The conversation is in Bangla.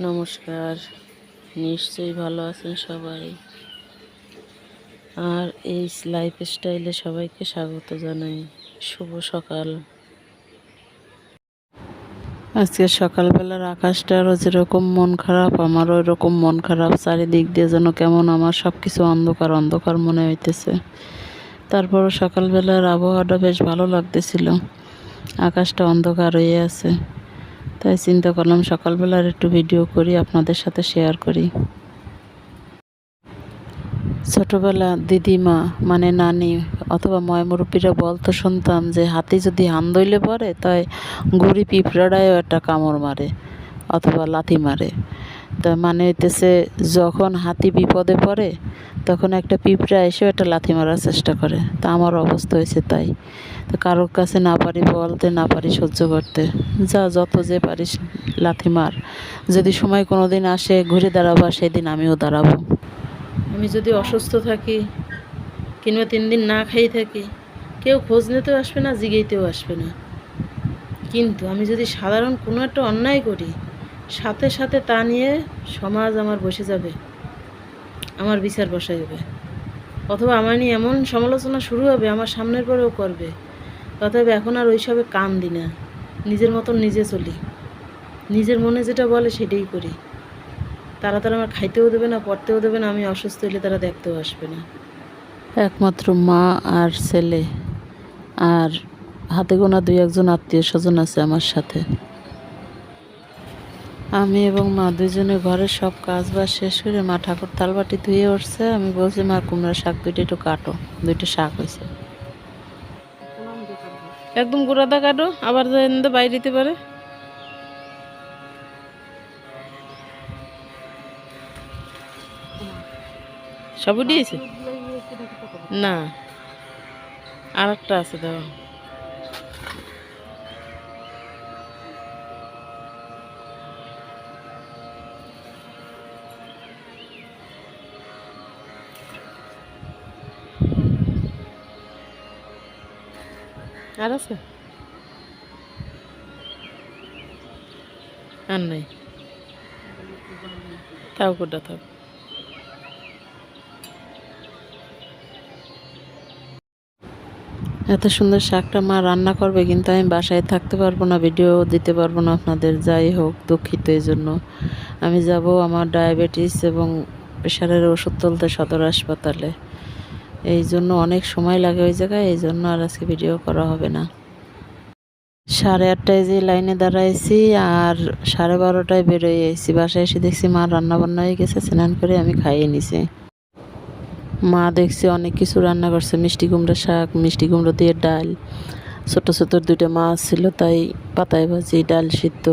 নমস্কার। নিশ্চয়ই ভালো আছেন সবাই। আর এই লাইফ স্টাইলে সবাইকে স্বাগত জানাই। শুভ সকাল। আজকে সকালবেলার আকাশটা আরও যেরকম মন খারাপ, আমারও এরকম মন খারাপ। চারিদিক দিয়ে যেন কেমন আমার সব কিছু অন্ধকার অন্ধকার মনে হইতেছে। তারপরও সকালবেলার আবহাওয়াটা বেশ ভালো লাগতেছিল। আকাশটা অন্ধকার হয়ে আছে। তাই চিন্তা করলাম সকালবেলার একটু ভিডিও করি, আপনাদের সাথে শেয়ার করি। ছোটবেলা দিদিমা মানে নানি অথবা ময় মুরব্বীরা বলতো শুনতাম যে, হাতি যদি হান দইলে পরে তাই গুড়ি পিঁপড়াটাও একটা কামড় মারে অথবা লাথি মারে। তা মানে হইতেছে যখন হাতি বিপদে পড়ে, তখন একটা পিঁপড়া এসেও একটা লাথি মারার চেষ্টা করে। তা আমার অবস্থা হয়েছে তাই। তো কারোর কাছে না পারি বলতে, না পারি সহ্য করতে। যা যত যে পারিস লাথি মার। যদি সময় কোনো দিন আসে ঘুরে দাঁড়াবা সেদিন আমিও দাঁড়াবো। আমি যদি অসুস্থ থাকি কিংবা তিন দিন না খাই থাকি, কেউ খোঁজ নিতেও আসবে না, জিগেইতেও আসবে না। কিন্তু আমি যদি সাধারণ কোনো একটা অন্যায় করি সাথে সাথে তা নিয়ে সমাজ আমার বসে যাবে, আমার বিচার বসাই যাবে অথবা আমার নিয়ে এমন সমালোচনা শুরু হবে, আমার সামনের পরেও করবে। অতএব এখন আর ওইসবে কান দি না, নিজের মতন নিজে চলি। নিজের মনে যেটা বলে সেটাই করি। তারা তারা আমার খাইতেও দেবে না, পড়তেও দেবে না, আমি অসুস্থ হলে তারা দেখতেও আসবে না। একমাত্র মা আর ছেলে, আর হাতে গোনা দুই একজন আত্মীয় স্বজন আছে আমার সাথে। আমি এবং মা দুজনে ঘরের সব কাজ বাজ শেষ করে মা ঠাকুর থালবাটি ধুয়ে উঠছে। আমি বলছি, মা কুমড়া শাক দুইটা একটু কাটো। দুইটা শাক হয়েছে। একদম গোড়াদা কাটো আবার বাইরে দিতে পারে। সব উঠিয়েছে? না আর একটা আছে দাও আর আছে? আর নাই। থাক ওটা থাক? এত সুন্দর শাকটা মা রান্না করবে, কিন্তু আমি বাসায় থাকতে পারব না ভিডিও দিতে পারব না আপনাদের, যাই হোক, দুঃখিত এই জন্য। আমি যাব আমার ডায়াবেটিস এবং প্রেশারের ওষুধ তুলতে সদর হাসপাতালে। এই জন্য অনেক সময় লাগে ওই জায়গায় এই জন্য আর আজকে ভিডিও করা হবে না। সাড়ে আটটায় যে লাইনে দাঁড়াইছি আর সাড়ে বারোটায় বেরোয় এসেছি বাসায় এসে দেখছি মা রান্না বান্না হয়ে গেছে, স্নান করে আমি খাইয়ে নিছি। মা দেখছি অনেক কিছু রান্না করছে, মিষ্টি কুমড়ো শাক, মিষ্টি কুমড়ো দিয়ে ডাল। ছোটো ছোটো দুইটা মাছ ছিল, তাই পাতায় ভাজি, ডাল সিদ্ধ।